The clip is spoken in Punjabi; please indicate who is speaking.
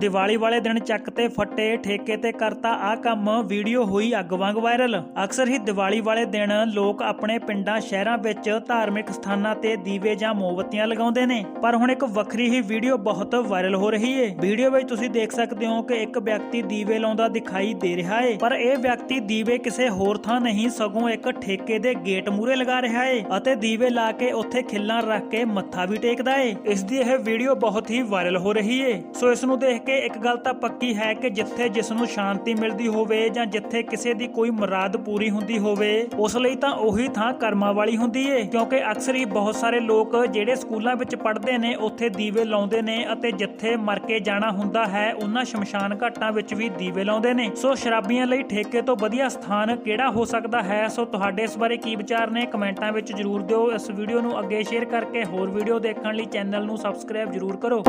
Speaker 1: ਦੀਵਾਲੀ ਵਾਲੇ ਦਿਨ ਚੱਕ ਤੇ ਫੱਟੇ, ਠੇਕੇ ਤੇ ਕਰਤਾ ਆ ਕੰਮ, ਵੀਡੀਓ ਹੋਈ ਅੱਗ ਵਾਂਗ ਵਾਇਰਲ ਅਕਸਰ ਹੀ ਦੀਵਾਲੀ ਵਾਲੇ ਦਿਨ ਲੋਕ ਆਪਣੇ ਪਿੰਡਾਂ, ਸ਼ਹਿਰਾਂ ਵਿੱਚ ਧਾਰਮਿਕ ਸਥਾਨਾਂ ਤੇ ਦੀਵੇ ਜਾਂ ਮੋਮਬੱਤੀਆਂ ਲਗਾਉਂਦੇ ਨੇ। ਪਰ ਹੁਣ ਇੱਕ ਵੱਖਰੀ ਹੀ ਵੀਡੀਓ ਬਹੁਤ ਵਾਇਰਲ ਹੋ ਰਹੀ ਏ। ਵੀਡੀਓ ਵਿੱਚ ਤੁਸੀਂ ਦੇਖ ਸਕਦੇ ਹੋ ਕਿ ਇੱਕ ਵਿਅਕਤੀ ਦੀਵੇ ਲਾਉਂਦਾ ਦਿਖਾਈ ਦੇ ਰਿਹਾ ਏ। ਪਰ ਇਹ ਵਿਅਕਤੀ ਦੀਵੇ ਕਿਸੇ ਹੋਰ ਥਾਂ ਨਹੀਂ, ਸਗੋਂ ਇੱਕ ਠੇਕੇ ਦੇ ਗੇਟ ਮੂਹਰੇ ਲਗਾ ਰਿਹਾ ਏ ਅਤੇ ਦੀਵੇ ਲਾ ਕੇ ਉੱਥੇ ਖਿੱਲਾਂ ਰੱਖ ਕੇ ਮੱਥਾ ਵੀ ਟੇਕਦਾ ਏ। ਇਸ ਦੀ ਇਹ ਵੀਡੀਓ ਬਹੁਤ ਹੀ ਵਾਇਰਲ ਹੋ ਰਹੀ ਏ। ਸੋ ਇਸ ਨੂੰ ਦੇਖ ਕੇ ਇੱਕ ਗੱਲ ਤਾਂ ਪੱਕੀ ਹੈ ਕਿ ਜਿੱਥੇ ਜਿਸ ਨੂੰ ਸ਼ਾਂਤੀ ਮਿਲਦੀ ਹੋਵੇ ਜਾਂ ਜਿੱਥੇ ਕਿਸੇ ਦੀ ਕੋਈ ਮੁਰਾਦ ਪੂਰੀ ਹੁੰਦੀ ਹੋਵੇ, ਉਸ ਲਈ ਤਾਂ ਉਹੀ ਥਾਂ ਕਰਮਾਂ ਵਾਲੀ ਹੁੰਦੀ ਏ। ਕਿਉਂਕਿ ਅਕਸਰ ਹੀ ਬਹੁਤ ਸਾਰੇ ਲੋਕ ਜਿਹੜੇ ਸਕੂਲਾਂ ਵਿੱਚ ਪੜ੍ਹਦੇ ਨੇ, ਉੱਥੇ ਦੀਵੇ ਲਾਉਂਦੇ ਨੇ ਅਤੇ ਜਿੱਥੇ ਮਰ ਕੇ ਜਾਣਾ ਹੁੰਦਾ ਹੈ, ਉਹਨਾਂ ਸ਼ਮਸ਼ਾਨ ਘਾਟਾਂ ਵਿੱਚ ਵੀ ਦੀਵੇ ਲਾਉਂਦੇ ਨੇ। ਸੋ ਸ਼ਰਾਬੀਆਂ ਲਈ ਠੇਕੇ ਤੋਂ ਵਧੀਆ ਸਥਾਨ ਕਿਹੜਾ ਹੋ ਸਕਦਾ ਹੈ? ਸੋ ਤੁਹਾਡੇ ਇਸ ਬਾਰੇ ਕੀ ਵਿਚਾਰ ਨੇ? ਕਮੈਂਟਾਂ ਵਿੱਚ ਜਰੂਰ ਦਿਓ। ਇਸ ਵੀਡੀਓ ਨੂੰ ਅੱਗੇ ਸ਼ੇਅਰ ਕਰਕੇ ਹੋਰ ਵੀਡੀਓ ਦੇਖਣ ਲਈ ਚੈਨਲ ਨੂੰ ਸਬਸਕ੍ਰਾਈਬ ਜਰੂਰ ਕਰੋ।